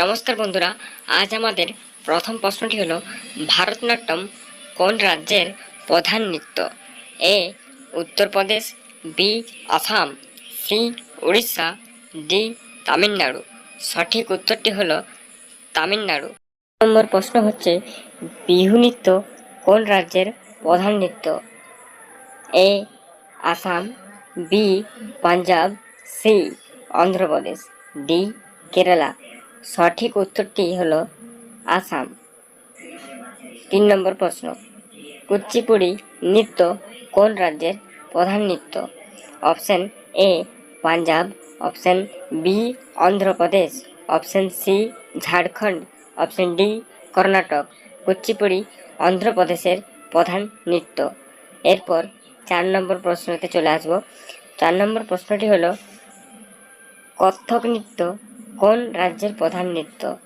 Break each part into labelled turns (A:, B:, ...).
A: নমস্কার বন্ধুরা, আজ আমাদের প্রথম প্রশ্নটি হলো, ভারতনাট্যম কোন রাজ্যের প্রধান নৃত্য? A, Uttar Pradesh, B, Assam, C, Orissa, D, Tamil Nadu. সঠিক উত্তরটি হলো তামিলনাড়ু। নম্বর প্রশ্ন হচ্ছে, বিহু নৃত্য কোন রাজ্যের প্রধান নৃত্য? A, Assam, B, Punjab, C, Andhra Pradesh, D Kerala. সঠিক উত্তরটি হলো আসাম। তিন নম্বর প্রশ্ন, কুচিপুড়ি নৃত্য কোন রাজ্যের প্রধান নৃত্য? Option A, Punjab. Option B, Andhra Pradesh. Option C, Jharkhand. Option D, Karnataka. Kuchipudi অন্ধ্রপ্রদেশের প্রধান নৃত্য। এরপর চার নম্বর প্রশ্নতে চলে আসব। চার নম্বর প্রশ্নটি হলো, কত্থক নৃত্য কোন রাজ্যের প্রধান নৃত্য?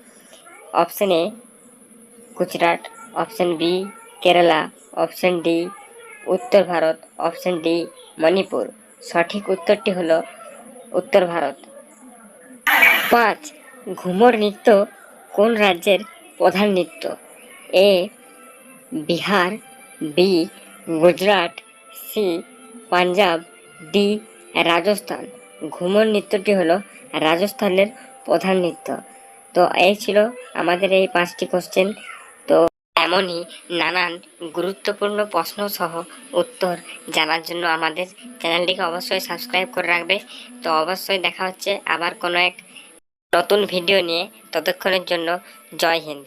A: Option A, Gujarat. Option B, Kerala. Option D, উত্তর ভারত। Option D, Manipur. সঠিক উত্তরটি হল উত্তর ভারত। পাঁচ, ঘুমর নৃত্য কোন রাজ্যের প্রধান নৃত্য? A, Bihar. B, Gujarat. C, Punjab. D, Rajasthan. Ghoomar নৃত্যটি হল রাজস্থানের প্রধান নৃত্য। তো এই ছিল আমাদের এই পাঁচটি কোশ্চেন তো এমনই নানান গুরুত্বপূর্ণ প্রশ্ন সহ উত্তর জানার জন্য আমাদের চ্যানেলটিকে অবশ্যই সাবস্ক্রাইব করে রাখবে। তো অবশ্যই দেখা হচ্ছে আবার কোনো এক নতুন ভিডিও নিয়ে। ততক্ষণের জন্য জয় হিন্দ।